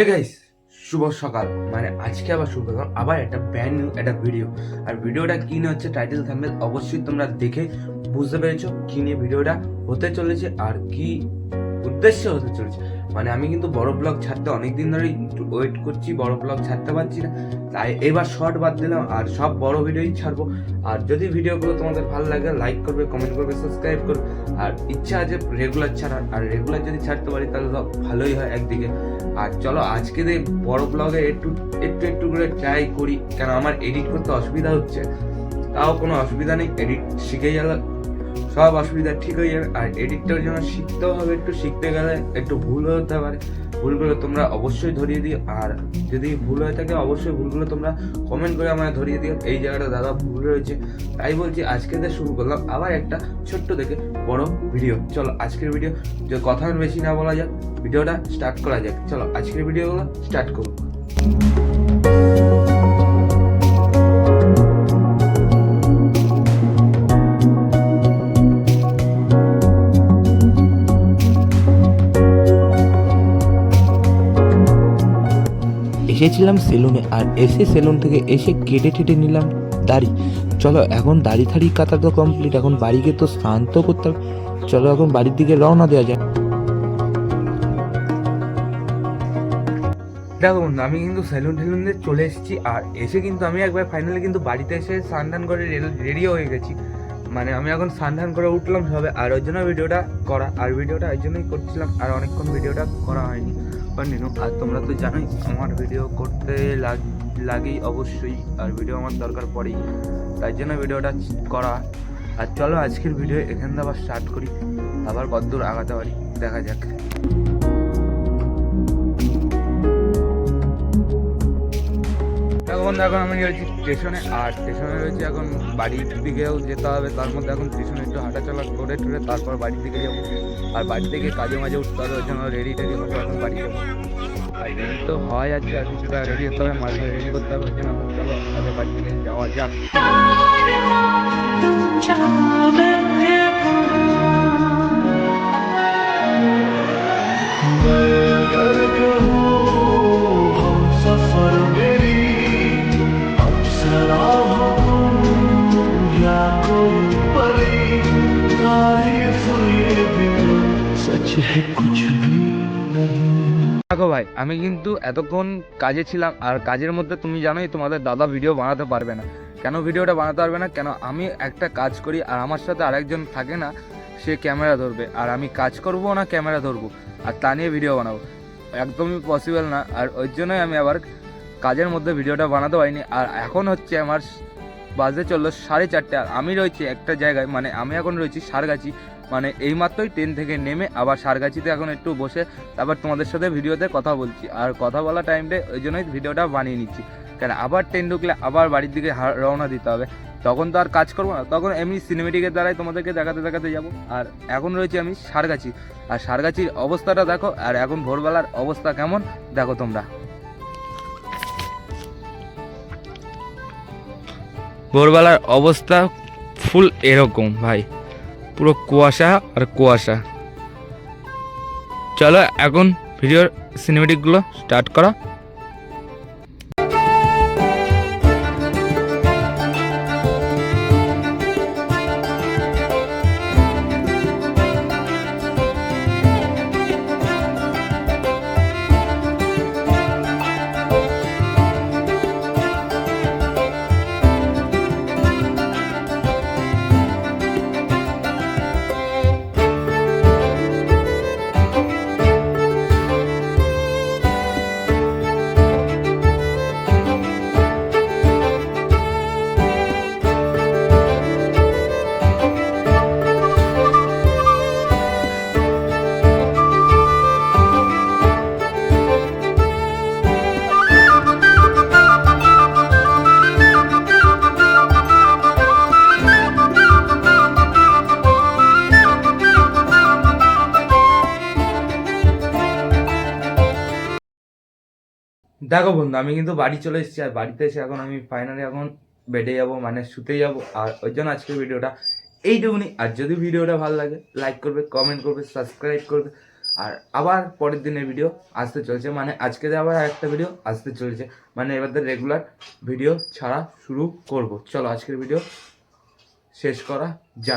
Hey guys শুভ সকাল। মানে আজকে আবার শুরু করলাম আবার একটা ব্র্যান্ড নিউ একটা ভিডিও আর ভিডিওটা কি নিয়ে হচ্ছে টাইটেল থাম্বেল অবশ্যই তোমরা দেখে বুঝতে পেরেছ কি নিয়ে ভিডিওটা হতে চলেছে আর কি উদ্দেশ্য হতে চলেছে। মানে আমি কিন্তু বড় ব্লগ ছাড়তে অনেক দিন ধরেই ওয়েট করছি, বড় ব্লগ ছাড়তে পারছি না। তাই এবার শর্ট বাদ দিলাম, আর সব বড় ভিডিওই ছাড়বো। আর যদি ভিডিওগুলো তোমাদের ভালো লাগে লাইক করবে কমেন্ট করবে সাবস্ক্রাইব করবে। আর ইচ্ছা আছে রেগুলার ছাড়ার, আর রেগুলার যদি ছাড়তে পারি, তাহলে তো ভালোই হয় একদিকে। আর চলো আজকে দিয়ে বড় ব্লগে একটু একটু একটু করে ট্রাই করি, কেন আমার এডিট করতে অসুবিধা হচ্ছে। তাও কোনো অসুবিধা নেই এডিট শিখে গেলে সব অসুবিধা ঠিক হয়ে যাবে। আর এডিটটার জন্য শিখতেও হবে, একটু শিখতে গেলে একটু ভুল হতে পারে। ভুলগুলো তোমরা অবশ্যই ধরিয়ে দিও। আর যদি ভুল হয়ে থাকে, অবশ্যই ভুলগুলো তোমরা কমেন্ট করে আমায় ধরিয়ে দিও। এই জায়গাটা দাদা ভুল রয়েছে। তাই বলছি, আজকে দিয়ে শুরু করলাম আবার একটা ছোট্ট থেকে বড় ভিডিও চলো, আজকের ভিডিও কথা বেশি না বলা যাক ভিডিওটা স্টার্ট করা যাক। চলো, আজকের ভিডিওগুলো স্টার্ট করব। এসেছিলাম সেলুনে আর এসে সেলুন থেকে এসে কেটে টেটে নিলাম দাড়ি। চলো এখন দাড়ি থাড়ি কাটা তো কমপ্লিট এখন বাড়িকে তো স্নান তো করতে হবে। চলো এখন বাড়ির দিকে রওনা দেওয়া যায় দেখো বন্ধু, আমি কিন্তু সেলুন টেলুন দিয়ে চলে এসেছি আর এসে কিন্তু আমি একবার ফাইনালি কিন্তু বাড়িতে এসে স্নান করে রেডিও হয়ে গেছি। মানে আমি এখন স্নান করে উঠলাম সবে, আর ওই জন্য ভিডিওটা করা, আর ভিডিওটা ওই জন্যই করছিলাম, আর অনেকক্ষণ ভিডিওটা করা হয়নি। কন্টিনিউ আর তোমরা তো জানোই, আমার ভিডিও করতে লাগ- লাগেই অবশ্যই, আর ভিডিও আমার দরকার পড়েই। তাই জন্য ভিডিওটা করা। আর চলো, আজকের ভিডিও এখান থেকে আবার স্টার্ট করি। আবার কতদূর আগাতে পারি। দেখা যাক। এখন এখন আমি রয়েছি স্টেশনে, আর স্টেশনে রয়েছে এখন বাড়ির দিকেও যেতে হবে। তার মধ্যে এখন স্টেশনে একটু হাঁটাচলা করে টুরে তারপর বাড়ির দিকে যাব। আর বাড়ি থেকে কাজে মাঝে উঠতে হবে, ওই জন্য রেডি টেডি হব এখন বাড়ি যাব। তো হয় আছে আর কিছুটা রেডি হতে হবে, মাঝে রেডি করতে হবে, ওই জন্য বাড়ি থেকে যাওয়া যাক। দেখো ভাই, আমি কিন্তু এতক্ষণ কাজে ছিলাম আর কাজের মধ্যে তুমি জানোই তোমাদের দাদা ভিডিও বানাতে পারবে না। কেন ভিডিওটা বানাতে পারবে না? কেন আমি একটা কাজ করি আর আমার সাথে আরেকজন থাকে না, সে ক্যামেরা ধরবে। আর আমি কাজ করব না ক্যামেরা ধরবো। আর তা নিয়ে ভিডিও বানাবো। একদমই পসিবল না। আর ওই জন্যই আমি আবার কাজের মধ্যে ভিডিওটা বানাতে পারিনি। আর এখন হচ্ছে আমার বাজে চলল সাড়ে চারটে। আর আমি রয়েছি একটা জায়গায় মানে আমি এখন রয়েছি সারগাছি। মানে এইমাত্রই ট্রেন থেকে নেমে আবার সারগাছিতে এখন একটু বসে তারপর তোমাদের সাথে ভিডিওতে কথা বলছি। আর কথা বলা টাইমটা ওই জন্যই ভিডিওটা বানিয়ে নিচ্ছি। কেন আবার ট্রেন ঢুকলে আবার বাড়ির দিকে রওনা দিতে হবে। তখন তো আর কাজ করব না। তখন এমনি সিনেমেটিকের দ্বারাই তোমাদেরকে দেখাতে দেখাতে যাব। আর এখন রয়েছে আমি সারগাছি। আর সারগাছির অবস্থাটা দেখো। আর এখন ভোরবেলার অবস্থা কেমন? দেখো তোমরা। ভোরবেলার অবস্থা ফুল এরকম, ভাই। পুরো কুয়াশা আর কুয়াশা। চলো এখন ভিডিওর সিনেমেটিকগুলো স্টার্ট করা। দেখো বন্ধু, আমি কিন্তু বাড়ি চলে এসেছি আর বাড়িতে এসে এখন আমি ফাইনালি এখন বেডে যাব মানে শুতে যাব। আর ওই জন্য আজকের ভিডিওটা এইটুকুনি। আর যদি ভিডিওটা ভালো লাগে লাইক করবে কমেন্ট করবে সাবস্ক্রাইব করবে। আর আবার পরের দিনের ভিডিও আসতে চলছে মানে আজকে আবার একটা ভিডিও আসতে চলেছে। মানে এবার তো রেগুলার ভিডিও ছাড়া শুরু করব। চলো আজকের ভিডিও শেষ করা যাক।